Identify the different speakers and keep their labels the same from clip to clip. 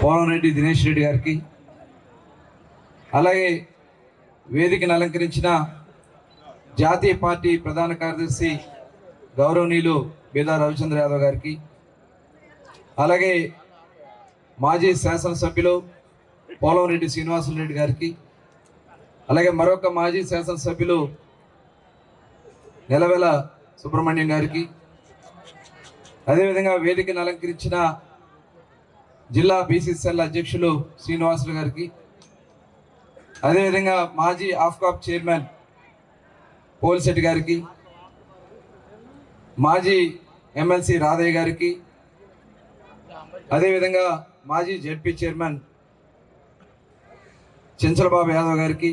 Speaker 1: పోలంరెడ్డి దినేష్ రెడ్డి గారికి అలాగే వేదికను అలంకరించిన జాతీయ పార్టీ ప్రధాన కార్యదర్శి గౌరవనీయులు బేదా రవిచంద్ర యాదవ్ గారికి అలాగే మాజీ శాసనసభ్యులు పోలంరెడ్డి శ్రీనివాసరెడ్డి గారికి అలాగే మరొక మాజీ శాసనసభ్యులు నెలవెల సుబ్రహ్మణ్యం గారికి అదేవిధంగా వేదికను అలంకరించిన జిల్లా బీసీసీఎల్ అధ్యక్షులు శ్రీనివాసులు గారికి. అదేవిధంగా మాజీ ఆఫ్కాప్ చైర్మన్ పోల్శెట్టి గారికి మాజీ ఎమ్మెల్సీ రాధయ్య గారికి అదేవిధంగా మాజీ జెడ్పీ చైర్మన్ చెంచలబాబు యాదవ్ గారికి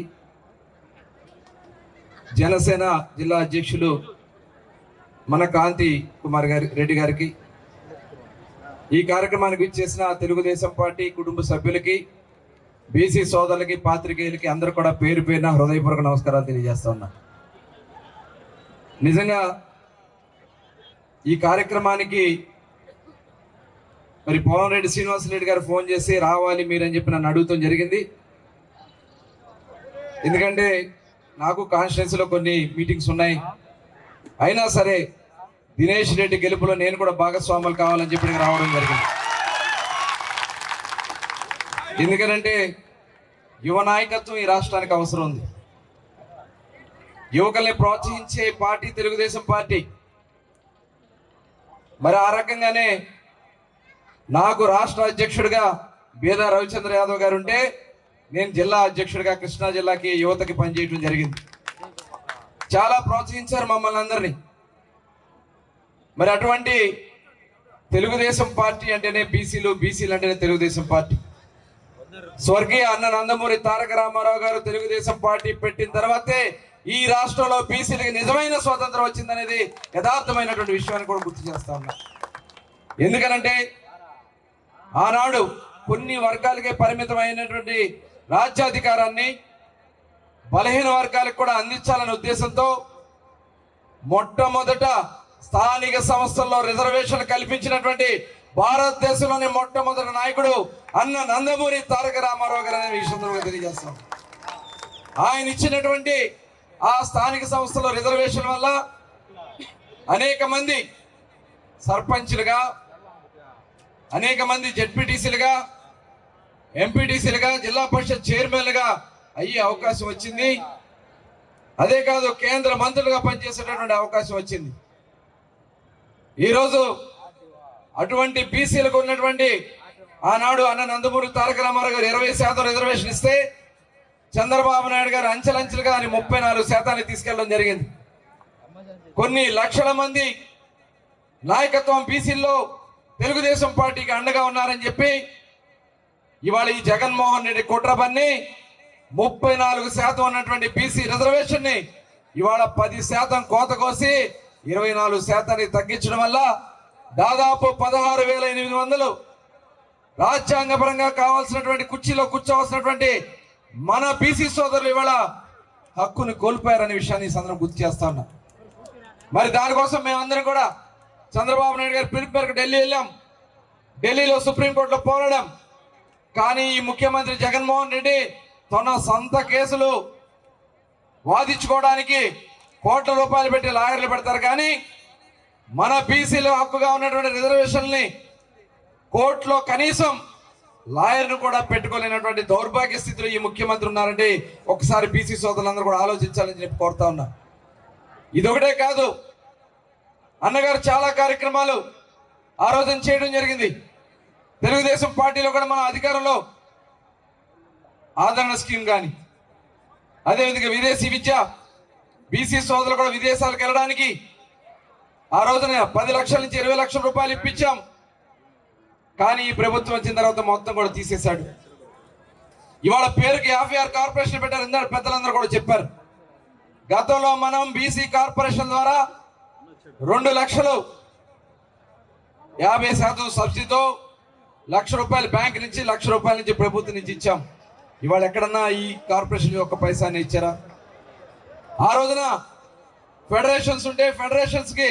Speaker 1: జనసేన జిల్లా అధ్యక్షులు మన కాంతి కుమార్ గారి రెడ్డి గారికి ఈ కార్యక్రమానికి ఇచ్చేసిన తెలుగుదేశం పార్టీ కుటుంబ సభ్యులకి బీసీ సోదరులకి పాత్రికేయులకి అందరూ కూడా పేరు పేరున హృదయపూర్వక నమస్కారాలు తెలియజేస్తా ఉన్నా. నిజంగా ఈ కార్యక్రమానికి మరి పవన్ పోలంరెడ్డి శ్రీనివాసరెడ్డి గారు ఫోన్ చేసి రావాలి మీరని చెప్పి నన్ను అడుగుతాం జరిగింది. ఎందుకంటే నాకు కాన్స్టిట్యున్సీలో కొన్ని మీటింగ్స్ ఉన్నాయి. అయినా సరే దినేష్ రెడ్డి గెలుపులో నేను కూడా భాగస్వాములు కావాలని చెప్పి రావడం జరిగింది. ఎందుకనంటే యువ నాయకత్వం ఈ రాష్ట్రానికి అవసరం ఉంది. యువకుల్ని ప్రోత్సహించే పార్టీ తెలుగుదేశం పార్టీ. మరి ఆ రకంగానే నాకు రాష్ట్ర అధ్యక్షుడిగా బీదా రవిచంద్ర యాదవ్ గారు ఉంటే నేను జిల్లా అధ్యక్షుడిగా కృష్ణా జిల్లాకి యువతకి పనిచేయడం జరిగింది. చాలా ప్రోత్సహించారు మమ్మల్ని అందరినీ. మరి అటువంటి తెలుగుదేశం పార్టీ అంటేనే బీసీలు బీసీలు అంటేనే తెలుగుదేశం పార్టీ. స్వర్గీయ అన్న నందమూరి తారక రామారావు గారు తెలుగుదేశం పార్టీ పెట్టిన తర్వాతే ఈ రాష్ట్రంలో బీసీలకి నిజమైన స్వాతంత్రం వచ్చిందనేది యథార్థమైనటువంటి విషయాన్ని కూడా గుర్తు చేస్తా ఉన్నా. ఎందుకనంటే ఆనాడు కొన్ని వర్గాలకే పరిమితమైనటువంటి రాజ్యాధికారాన్ని బలహీన వర్గాలకు కూడా అందించాలనే ఉద్దేశంతో మొట్టమొదట స్థానిక సంస్థల్లో రిజర్వేషన్ కల్పించినటువంటి భారతదేశంలోని మొట్టమొదటి నాయకుడు అన్న నందమూరి తారక రామారావు గారు అనే విషయంలో సందర్భంగా తెలియజేస్తాం. ఆయన ఇచ్చినటువంటి ఆ స్థానిక సంస్థల రిజర్వేషన్ వల్ల అనేక మంది సర్పంచ్లుగా అనేక మంది జడ్పీటీసీలుగా ఎంపీటీసీలుగా జిల్లా పరిషత్ చైర్మన్లుగా అయ్యే అవకాశం వచ్చింది. అదే కాదు కేంద్ర మంత్రులుగా పనిచేసేటటువంటి అవకాశం వచ్చింది. ఈరోజు అటువంటి బీసీలకు ఉన్నటువంటి ఆనాడు అన్న నందమూరి తారక రామారావు గారు ఇరవై శాతం రిజర్వేషన్ ఇస్తే చంద్రబాబు నాయుడు గారు అంచెలంచెలుగా అని ముప్పై నాలుగు శాతాన్ని తీసుకెళ్ళడం జరిగింది. కొన్ని లక్షల మంది నాయకత్వం బీసీల్లో తెలుగుదేశం పార్టీకి అండగా ఉన్నారని చెప్పి ఇవాళ ఈ జగన్మోహన్ రెడ్డి కుట్రబన్ని ముప్పై నాలుగు శాతం ఉన్నటువంటి బీసీ రిజర్వేషన్ని ఇవాళ పది శాతం కోత కోసి ఇరవై నాలుగు శాతాన్ని తగ్గించడం వల్ల దాదాపు పదహారు వేల ఎనిమిది వందలు రాజ్యాంగపరంగా కావాల్సినటువంటి కుర్చీలో కూర్చోవలసినటువంటి మన బీసీ సోదరులు ఇవాళ హక్కును కోల్పోయారనే విషయాన్ని సందర్భం గుర్తు చేస్తా ఉన్నా. మరి దానికోసం మేమందరం కూడా చంద్రబాబు నాయుడు గారి పిలుపు మేరకు ఢిల్లీ వెళ్ళాం. ఢిల్లీలో సుప్రీంకోర్టులో పోరాడాం. కానీ ఈ ముఖ్యమంత్రి జగన్మోహన్ రెడ్డి తన సొంత కేసులు వాదించుకోవడానికి కోట్ల రూపాయలు పెట్టి లాయర్లు పెడతారు కానీ మన బీసీలో హక్కుగా ఉన్నటువంటి రిజర్వేషన్ని కోర్టులో కనీసం లాయర్ను కూడా పెట్టుకోలేనటువంటి దౌర్భాగ్య స్థితిలో ఈ ముఖ్యమంత్రి ఉన్నారంటే ఒకసారి బీసీ సోదరులందరూ కూడా ఆలోచించాలని చెప్పి కోరుతా ఉన్నా. ఇదొకటే కాదు అన్నగారు చాలా కార్యక్రమాలు ఆ రోజున చేయడం జరిగింది. తెలుగుదేశం పార్టీలో కూడా మన అధికారంలో ఆదరణ స్కీమ్ కానీ అదేవిధంగా విదేశీ విద్య బీసీ సోదరులు కూడా విదేశాలకు వెళ్ళడానికి. ఆ రోజున పది లక్షల నుంచి ఇరవై లక్షల రూపాయలు ఇప్పించాం. కానీ ఈ ప్రభుత్వం వచ్చిన తర్వాత మొత్తం కూడా తీసేశాడు. ఇవాళ పేరుకి యాభై ఆరు కార్పొరేషన్ పెట్టారు. ఇందాక పెద్దలందరూ కూడా చెప్పారు. గతంలో మనం బీసీ కార్పొరేషన్ ద్వారా రెండు లక్షలు యాభై శాతం సబ్సిడీతో లక్ష రూపాయలు బ్యాంక్ నుంచి లక్ష రూపాయల నుంచి ప్రభుత్వం నుంచి ఇచ్చాం. ఇవాళ ఎక్కడన్నా ఈ కార్పొరేషన్ యొక్క పైసాని ఇచ్చారా? ఆ రోజున ఫెడరేషన్స్ ఉంటే ఫెడరేషన్స్కి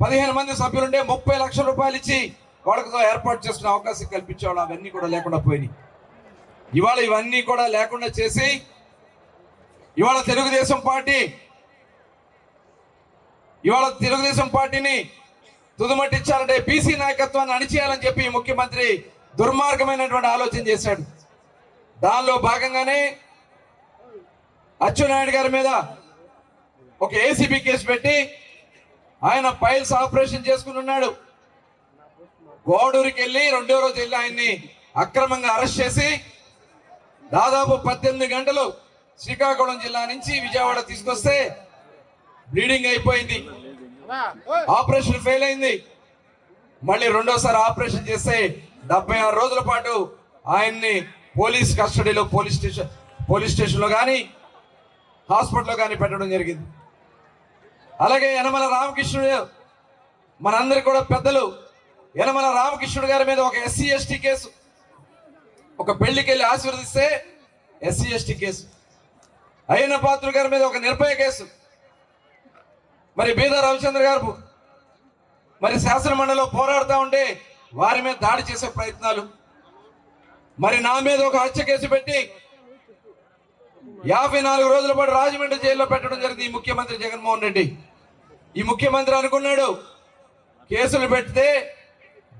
Speaker 1: పదిహేను మంది సభ్యులుంటే ముప్పై లక్షల రూపాయలు ఇచ్చి వాళ్ళతో ఏర్పాటు చేసుకునే అవకాశం కల్పించేవాళ్ళు. అవన్నీ కూడా లేకుండా పోయినాయి. ఇవాళ ఇవన్నీ కూడా లేకుండా చేసి ఇవాళ తెలుగుదేశం పార్టీ ఇవాళ తెలుగుదేశం పార్టీని తుదుమట్టించాలంటే బీసీ నాయకత్వాన్ని అణిచేయాలని చెప్పి ముఖ్యమంత్రి దుర్మార్గమైనటువంటి ఆలోచన చేశాడు. దానిలో భాగంగానే అచ్చెన్నాయుడు గారి మీద ఒక ఏసీబీ కేసు పెట్టి ఆయన ఫైల్స్ ఆపరేషన్ చేసుకుని ఉన్నాడు. గోడూరికి వెళ్ళి రెండో రోజు వెళ్ళి ఆయన్ని అక్రమంగా అరెస్ట్ చేసి దాదాపు పద్దెనిమిది గంటలు శ్రీకాకుళం జిల్లా నుంచి విజయవాడ తీసుకొస్తే బ్లీడింగ్ అయిపోయింది. ఆపరేషన్ ఫెయిల్ అయింది. మళ్ళీ రెండోసారి ఆపరేషన్ చేస్తే డెబ్బై ఆరు రోజుల పాటు ఆయన్ని పోలీస్ కస్టడీలో పోలీస్ స్టేషన్ పోలీస్ స్టేషన్లో కానీ హాస్పిటల్లో కానీ పెట్టడం జరిగింది. అలాగే యనమల రామకృష్ణుడు మనందరి కూడా పెద్దలు. యనమల రామకృష్ణుడు గారి మీద ఒక ఎస్సీ ఎస్టీ కేసు. ఒక పెళ్ళికి వెళ్ళి ఆశీర్వదిస్తే ఎస్సీ ఎస్టీ కేసు. అయిన పాత్రుడు గారి మీద ఒక నిర్భయ కేసు. మరి బీద రవిచంద్ర గారు మరి శాసనమండలిలో పోరాడుతూ ఉంటే వారి మీద దాడి చేసే ప్రయత్నాలు. మరి నా మీద ఒక హత్య కేసు పెట్టి యాభై నాలుగు రోజుల పాటు రాజమండ్రి జైల్లో పెట్టడం జరిగింది ఈ ముఖ్యమంత్రి జగన్మోహన్ రెడ్డి. ఈ ముఖ్యమంత్రి అనుకున్నాడు కేసులు పెడితే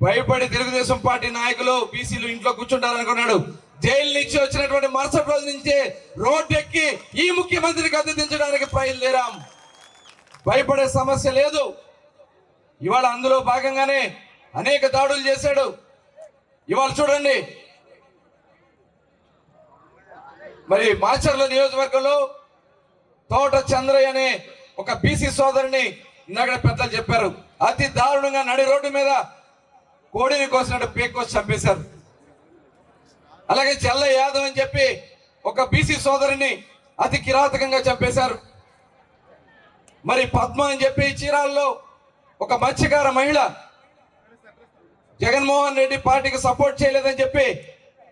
Speaker 1: భయపడి తెలుగుదేశం పార్టీ నాయకులు బీసీలు ఇంట్లో కూర్చుంటారనుకున్నాడు. జైలు నుంచి వచ్చినటువంటి మరుసటి రోజు నుంచే రోడ్డు ఎక్కి ఈ ముఖ్యమంత్రికి అద్దెదించడానికి బయలుదేరాం. భయపడే సమస్య లేదు. ఇవాళ అందులో భాగంగానే అనేక దాడులు చేశాడు. ఇవాళ చూడండి మరి మాచర్ల నియోజకవర్గంలో తోట చంద్రయ్య అనే ఒక బీసీ సోదరుని ఇందాక పెద్దలు చెప్పారు. అతి దారుణంగా నడి రోడ్డు మీద కోడిని కోసినట్టు పేక్కోసి చంపేశారు. అలాగే చెల్ల యాదవ్ అని చెప్పి ఒక బీసీ సోదరుని అతి కిరాతకంగా చంపేశారు. మరి పద్మ అని చెప్పి చీరాల్లో ఒక మత్స్యకార మహిళ జగన్మోహన్ రెడ్డి పార్టీకి సపోర్ట్ చేయలేదని చెప్పి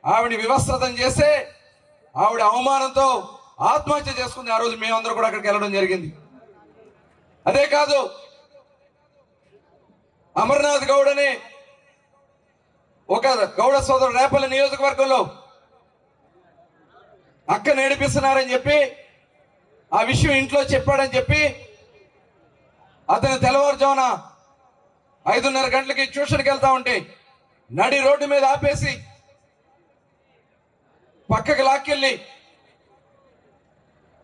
Speaker 1: ఆవిడ వివస్త్రతం చేస్తే ఆవిడ అవమానంతో ఆత్మహత్య చేసుకుంది. ఆ రోజు మేమందరూ కూడా అక్కడికి వెళ్ళడం జరిగింది. అదే కాదు అమర్నాథ్ గౌడ్ అనే ఒక గౌడ సోదరు రేపల్లి నియోజకవర్గంలో అక్క నేడిపిస్తున్నారని చెప్పి ఆ విషయం ఇంట్లో చెప్పాడని చెప్పి అతను తెల్లవారుజామున ఐదున్నర గంటలకి ట్యూషన్కి వెళ్తా ఉంటే నడి రోడ్డు మీద ఆపేసి పక్కకి లాక్కెళ్ళి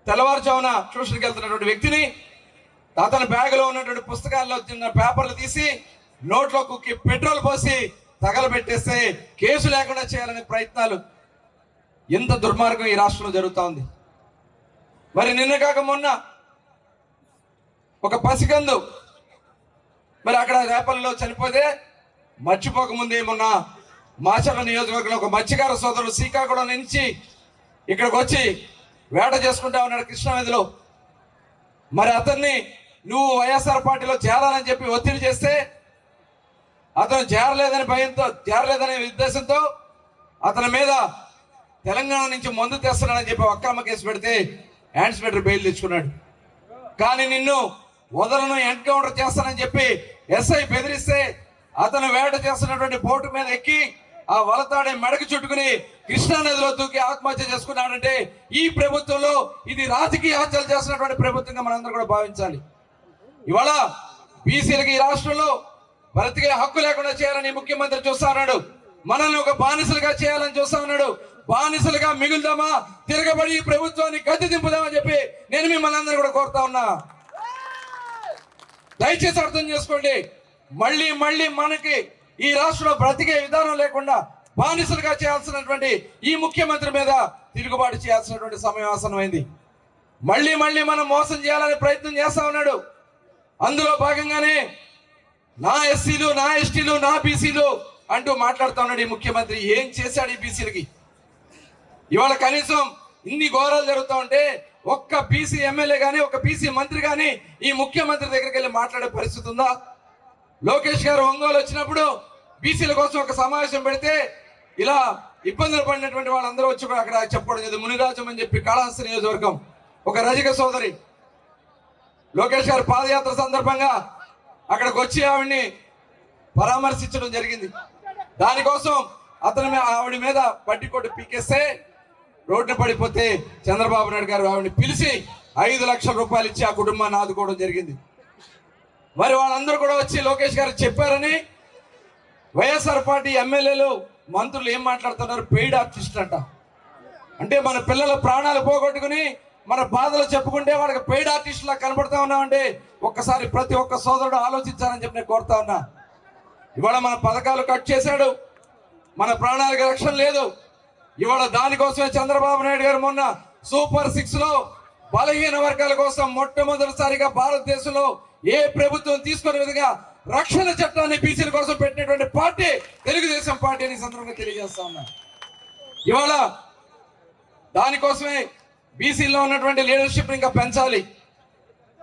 Speaker 1: తెల్లవారుజామున ట్యూషన్కి వెళ్తున్నటువంటి వ్యక్తిని అతని బ్యాగులో ఉన్నటువంటి పుస్తకాల్లో చిన్న పేపర్లు తీసి నోట్లో కుక్కి పెట్రోల్ పోసి తగలబెట్టేస్తే కేసు లేకుండా చేయాలనే ప్రయత్నాలు. ఎంత దుర్మార్గం ఈ రాష్ట్రంలో జరుగుతూ ఉంది. మరి నిన్న కాక మొన్న ఒక పసికందు మరి అక్కడ రేపల్లో చనిపోతే మర్చిపోక మొన్న మాచర్ల నియోజకవర్గంలో ఒక మత్స్యకార సోదరుడు శ్రీకాకుళం నుంచి ఇక్కడికి వచ్చి వేట చేసుకుంటా ఉన్నాడు కృష్ణానదిలో మరి అతన్ని నువ్వు వైఎస్ఆర్ పార్టీలో చేరాలని చెప్పి ఒత్తిడి చేస్తే అతను చేరలేదని భయంతో చేరలేదనే ఉద్దేశంతో అతని మీద తెలంగాణ నుంచి మందు తెస్తున్నాడని చెప్పి అక్రమ కేసు పెడితే యాన్స్పెక్టర్ బెయిల్ తెచ్చుకున్నాడు. కానీ నిన్ను వదలను ఎన్కౌంటర్ చేస్తానని చెప్పి ఎస్ఐ బెదిరిస్తే అతను వేట చేస్తున్నటువంటి బోటు మీద ఎక్కి ఆ వలతాడే మెడకు చుట్టుకుని కృష్ణా నదిలో దూకి ఆత్మహత్య చేసుకున్నాడంటే ఈ ప్రభుత్వంలో ఇది రాజకీయ హత్యలు చేస్తున్నటువంటి ప్రభుత్వంగా మనందరం కూడా భావించాలి. ఇవాళ బీసీలకి ఈ రాష్ట్రంలో బ్రతికే హక్కు లేకుండా చేయాలని ముఖ్యమంత్రి చూస్తా ఉన్నాడు. మనల్ని ఒక బానిసలుగా చేయాలని చూస్తా ఉన్నాడు. బానిసలుగా మిగులుదామా? తిరగబడి ఈ ప్రభుత్వాన్ని గద్దె దింపుదామని చెప్పి నేను మిమ్మల్ని అందరూ కూడా కోరుతా ఉన్నా. దయచేసి అర్థం చేసుకోండి. మళ్ళీ మళ్ళీ మనకి ఈ రాష్ట్రంలో బ్రతికే విధానం లేకుండా బానిసలుగా చేయాల్సినటువంటి ఈ ముఖ్యమంత్రి మీద తిరుగుబాటు చేయాల్సినటువంటి సమయం ఆసనమైంది మళ్ళీ మళ్ళీ మనం మోసం చేయాలని ప్రయత్నం చేస్తా ఉన్నాడు. అందులో భాగంగానే నా ఎస్సీలు నా ఎస్టీలు నా బీసీలు అంటూ మాట్లాడుతా ఉన్నాడు ఈ ముఖ్యమంత్రి. ఏం చేశాడు ఈ బీసీలకి? ఇవాళ కనీసం ఇన్ని ఘోరాలు జరుగుతూ ఉంటే ఒక్క బీసీ ఎమ్మెల్యే కానీ ఒక బీసీ మంత్రి కానీ ఈ ముఖ్యమంత్రి దగ్గరికి వెళ్ళి మాట్లాడే పరిస్థితి ఉందా? లోకేష్ గారు ఒంగోలు వచ్చినప్పుడు బీసీల కోసం ఒక సమావేశం పెడితే ఇలా ఇబ్బందులు పడినటువంటి వాళ్ళందరూ వచ్చి అక్కడ చెప్పడం ఇది మునిరాజం అని చెప్పి కాళహస్తి నియోజకవర్గం ఒక రజక సోదరి లోకేష్ గారు పాదయాత్ర సందర్భంగా అక్కడికి వచ్చి ఆవిడ్ని పరామర్శించడం జరిగింది. దానికోసం అతని మీద ఆవిడ మీద పట్టి కొట్టి పీకేస్తే రోడ్డు పడిపోతే చంద్రబాబు నాయుడు గారు ఆవిడని పిలిచి ఐదు లక్షల రూపాయలు ఇచ్చి ఆ కుటుంబాన్ని ఆదుకోవడం జరిగింది. మరి వాళ్ళందరూ కూడా వచ్చి లోకేష్ గారు చెప్పారని వైఎస్ఆర్ పార్టీ ఎమ్మెల్యేలు మంత్రులు ఏం మాట్లాడుతున్నారు? పెయిడ్ ఆర్టిస్ట్ అంట. అంటే మన పిల్లల ప్రాణాలు పోగొట్టుకుని మన బాధలు చెప్పుకుంటే వాళ్ళకి పెయిడ్ ఆర్టిస్ట్ లా కనబడతా ఉన్నామంటే ఒక్కసారి ప్రతి ఒక్క సోదరుడు ఆలోచించాలని చెప్పి నేను కోరుతా ఉన్నా. ఇవాళ మన పథకాలు కట్ చేశాడు. మన ప్రాణాలకు రక్షణ లేదు. ఇవాళ దానికోసమే చంద్రబాబు నాయుడు గారు మొన్న సూపర్ సిక్స్లో బలహీన వర్గాల కోసం మొట్టమొదటిసారిగా భారతదేశంలో ఏ ప్రభుత్వం తీసుకునే విధంగా రక్షణ చట్టాన్ని బీసీల కోసం పెట్టినటువంటి పార్టీ తెలుగుదేశం పార్టీ అని సందర్భంగా తెలియజేస్తా ఉన్నా. ఇవాళ దానికోసమే బీసీలో ఉన్నటువంటి లీడర్షిప్ ఇంకా పెంచాలి.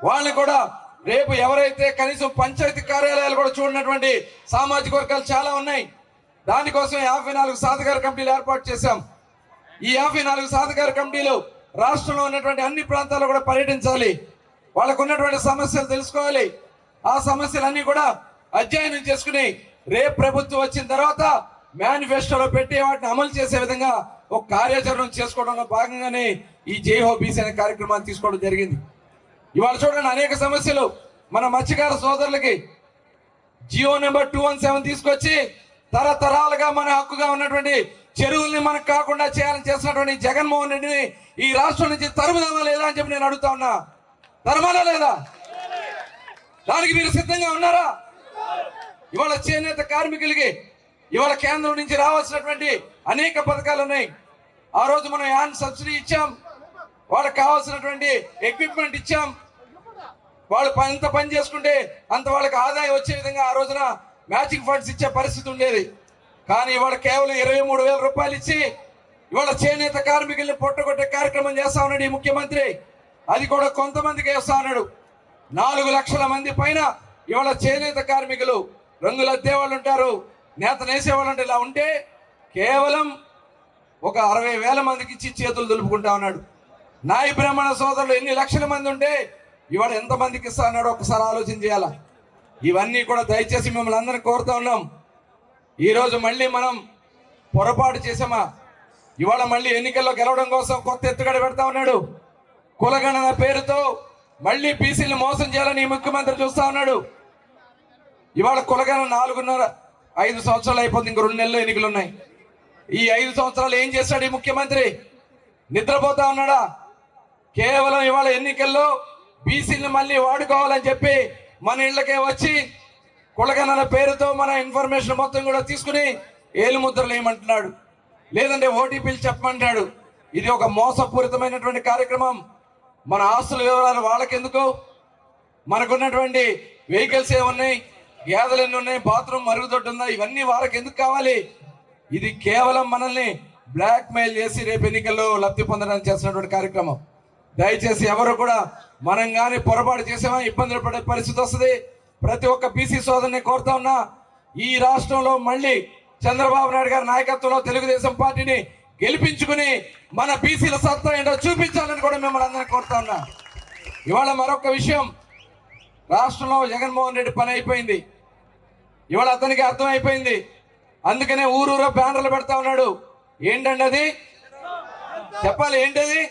Speaker 1: వాళ్ళని కూడా రేపు ఎవరైతే కనీసం పంచాయతీ కార్యాలయాలు కూడా చూడనటువంటి సామాజిక వర్గాలు చాలా ఉన్నాయి. దానికోసం యాభై నాలుగు సాధకార కమిటీలు ఏర్పాటు చేశాం. ఈ యాభై నాలుగు సాధకార కమిటీలు రాష్ట్రంలో ఉన్నటువంటి అన్ని ప్రాంతాల్లో కూడా పర్యటించాలి. వాళ్ళకు ఉన్నటువంటి సమస్యలు తెలుసుకోవాలి. ఆ సమస్యలన్నీ కూడా అధ్యయనం చేసుకుని రేపు ప్రభుత్వం వచ్చిన తర్వాత మేనిఫెస్టోలో పెట్టి వాటిని అమలు చేసే విధంగా ఒక కార్యాచరణ చేసుకోవడంలో భాగంగానే ఈ జైహో బీసీ అనే కార్యక్రమాన్ని తీసుకోవడం జరిగింది. ఇవాళ చూడండి అనేక సమస్యలు. మన మత్స్యకార సోదరులకి Jio number two one seven తీసుకొచ్చి తరతరాలుగా మన హక్కుగా ఉన్నటువంటి చెరువుల్ని మనకు కాకుండా చేయాలని చేసినటువంటి జగన్మోహన్ రెడ్డిని ఈ రాష్ట్రం నుంచి తరుముదామా లేదా అని చెప్పి నేను అడుగుతా ఉన్నా. తరమాలా లేదా? దానికి మీరు సిద్ధంగా ఉన్నారా? ఇవాళ చేనేత కార్మికులకి ఇవాళ కేంద్రం నుంచి రావాల్సినటువంటి అనేక పథకాలు ఉన్నాయి. ఆ రోజు మనం యాన్ సబ్సిడీ ఇచ్చాం. వాళ్ళకి కావాల్సినటువంటి ఎక్విప్మెంట్ ఇచ్చాం. వాళ్ళు ఎంత పని చేసుకుంటే అంత వాళ్ళకి ఆదాయం వచ్చే విధంగా ఆ రోజున మ్యాచింగ్ ఫండ్స్ ఇచ్చే పరిస్థితి ఉండేది. కానీ ఇవాళ కేవలం ఇరవై మూడు వేల రూపాయలు ఇచ్చి ఇవాళ చేనేత కార్మికుల్ని పొట్టగొట్టే కార్యక్రమం చేస్తా ఉన్నాడు ఈ ముఖ్యమంత్రి. అది కూడా కొంతమందికి వేస్తా ఉన్నాడు. నాలుగు లక్షల మంది పైన ఇవాళ చేనేత కార్మికులు రంగులు అద్దేవాళ్ళు ఉంటారు. నేత నేసేవాళ్ళు అంటే ఇలా ఉంటే కేవలం ఒక అరవై వేల మందికి ఇచ్చి చేతులు దులుపుకుంటా ఉన్నాడు. నాయ బ్రాహ్మణ సోదరులు ఎన్ని లక్షల మంది ఉంటే ఇవాళ ఎంతమందికి ఇస్తా అన్నాడు ఒకసారి ఆలోచన చేయాలా? ఇవన్నీ కూడా దయచేసి మిమ్మల్ని అందరినీ కోరుతా ఉన్నాం. ఈరోజు మళ్ళీ మనం పొరపాటు చేసామా ఇవాళ మళ్ళీ ఎన్నికల్లో గెలవడం కోసం కొత్త ఎత్తుగడ పెడతా ఉన్నాడు. కులగణన పేరుతో మళ్ళీ బీసీలు మోసం చేయాలని ఈ ముఖ్యమంత్రి చూస్తా ఉన్నాడు. ఇవాళ కులగణన నాలుగున్నర ఐదు సంవత్సరాలు అయిపోతుంది ఇంక రెండు నెలలు ఎన్నికలు ఉన్నాయి ఈ ఐదు సంవత్సరాలు ఏం చేశాడు ఈ ముఖ్యమంత్రి? నిద్రపోతా ఉన్నాడా? కేవలం ఇవాళ ఎన్నికల్లో బీసీని మళ్ళీ వాడుకోవాలని చెప్పి మన ఇళ్ళకే వచ్చి కులగణన పేరుతో మన ఇన్ఫర్మేషన్ మొత్తం కూడా తీసుకుని ఏలుముద్రలు వేయమంటున్నాడు. లేదంటే ఓటీపీలు చెప్పమంటాడు ఇది ఒక మోసపూరితమైనటువంటి కార్యక్రమం. మన ఆస్తుల వివరాలు వాళ్ళకెందుకు? మనకున్నటువంటి వెహికల్స్ ఏమున్నాయి? గేదెలు ఎన్ని ఉన్నాయి? బాత్రూమ్ మరుగుదొడ్డు ఉందా? ఇవన్నీ వాళ్ళకి ఎందుకు కావాలి? ఇది కేవలం మనల్ని బ్లాక్ మెయిల్ చేసి రేపు ఎన్నికల్లో లబ్ధి పొందడానికి చేస్తున్నటువంటి కార్యక్రమం. దయచేసి ఎవరు కూడా మనం కానీ పొరపాటు చేసామా ఇబ్బందులు పడే పరిస్థితి వస్తుంది? ప్రతి ఒక్క బీసీ సోదరుని కోరుతా ఉన్నా ఈ రాష్ట్రంలో మళ్ళీ చంద్రబాబు నాయుడు గారి నాయకత్వంలో తెలుగుదేశం పార్టీని గెలిపించుకుని మన బీసీల సత్తా ఏంటో చూపించాలని కూడా మిమ్మల్ని అందరినీ కోరుతా ఉన్నా. ఇవాళ మరొక విషయం. రాష్ట్రంలో జగన్మోహన్ రెడ్డి పని అయిపోయింది. ఇవాళ అతనికి అర్థమైపోయింది. అందుకనే ఊరూరో బ్యానర్లు పెడతా ఉన్నాడు. ఏంటండి అది? చెప్పాలి ఏంటది?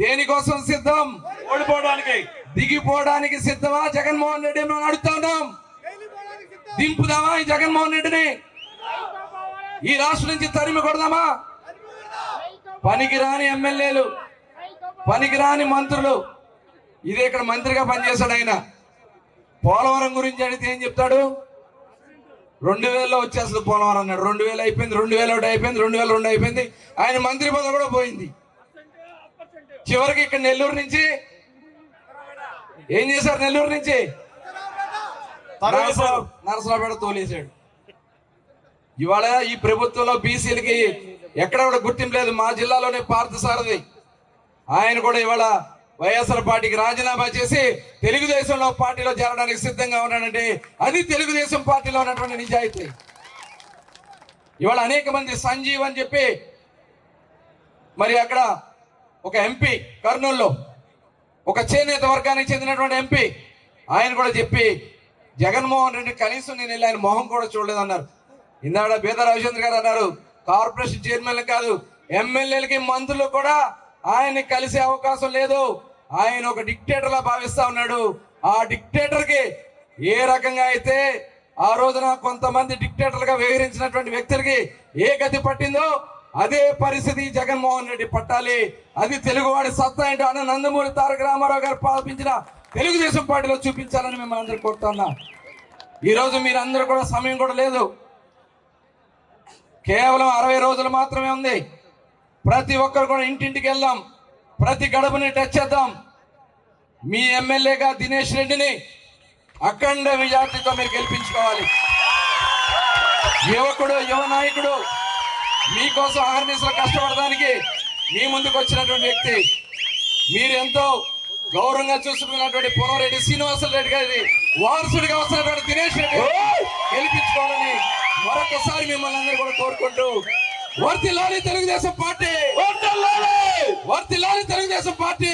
Speaker 1: దేనికోసం సిద్ధం?
Speaker 2: ఓడిపోవడానికి.
Speaker 1: దిగిపోవడానికి సిద్ధమా జగన్మోహన్ రెడ్డి మనం అడుగుతా ఉన్నాం. దింపుదామా ఈ జగన్మోహన్ రెడ్డిని? ఈ రాష్ట్రం నుంచి తరిమి కొడదామా? పనికిరాని ఎమ్మెల్యేలు పనికిరాని మంత్రులు. ఇది ఇక్కడ మంత్రిగా పనిచేశాడు ఆయన. పోలవరం గురించి అడిగితే ఏం చెప్తాడు? రెండు వేలలో వచ్చేస్తుంది పోలవరం అన్నాడు. రెండు వేలు అయిపోయింది రెండు వేల ఒకటి అయిపోయింది రెండు వేల రెండు అయిపోయింది. ఆయన మంత్రి పదవి కూడా పోయింది. చివరికి ఇక్కడ నెల్లూరు నుంచి ఏం చేశారు నెల్లూరు నుంచి? నరసరావు నరసరావుపేట తోలేశాడు. ఇవాళ ఈ ప్రభుత్వంలో బీసీలకి ఎక్కడ కూడా గుర్తింపు లేదు. మా జిల్లాలోనే పార్థసారథి. ఆయన కూడా ఇవాళ వైఎస్ఆర్ పార్టీకి రాజీనామా చేసి తెలుగుదేశంలో పార్టీలో చేరడానికి సిద్ధంగా ఉన్నాడంటే అది తెలుగుదేశం పార్టీలో ఉన్నటువంటి నిజాయితీ. ఇవాళ అనేక మంది సంజీవ్ అని చెప్పి మరి అక్కడ ఒక ఎంపీ కర్నూలులో ఒక చేనేత వర్గానికి చెందినటువంటి ఎంపీ. ఆయన కూడా చెప్పి జగన్మోహన్ రెడ్డి కనీసం నేను వెళ్ళి ఆయన మొహం కూడా చూడలేదు అన్నారు ఇందాడ బీద రవిచంద్ర గారు అన్నారు కార్పొరేషన్ చైర్మన్లు కాదు ఎమ్మెల్యేలకి మంత్రులు కూడా ఆయన్ని కలిసే అవకాశం లేదు. ఆయన ఒక డిక్టేటర్ లా భావిస్తా ఉన్నాడు. ఆ డిక్టేటర్కి ఏ రకంగా అయితే ఆ రోజున కొంతమంది డిక్టేటర్గా వ్యవహరించినటువంటి వ్యక్తులకి ఏ గతి పట్టిందో అదే పరిస్థితి జగన్మోహన్ రెడ్డి పట్టాలి. అది తెలుగువాడి సత్తా ఏంటో అన్న నందమూరి తారక రామారావు గారు పాల్పించిన తెలుగుదేశం పార్టీలో చూపించాలని మిమ్మల్ని అందరూ కోరుతున్నా ఈరోజు మీరందరూ కూడా సమయం కూడా లేదు. కేవలం అరవై రోజులు మాత్రమే ఉంది. ప్రతి ఒక్కరు కూడా ఇంటింటికి వెళ్దాం. ప్రతి గడపని టచ్ చేద్దాం. మీ ఎమ్మెల్యేగా దినేష్ రెడ్డిని అఖండ విజయార్థితో మీరు గెలిపించుకోవాలి. యువకుడు యువ నాయకుడు మీకోసం ఆహర్నిశలు కష్టపడడానికి మీ ముందుకు వచ్చినటువంటి వ్యక్తి మీరు ఎంతో గౌరవంగా చూసుకున్నటువంటి పొలరెడ్డి శ్రీనివాస రెడ్డి గారి వారసుడిగా వస్తున్నటువంటి దినేష్ రెడ్డి గెలిపించుకోవాలని మరొకసారి మిమ్మల్ని అందరూ కూడా కోరుకుంటూ వర్తిల్లాలి తెలుగుదేశం పార్టీ. వర్తిల్లాలి. తెలుగుదేశం పార్టీ.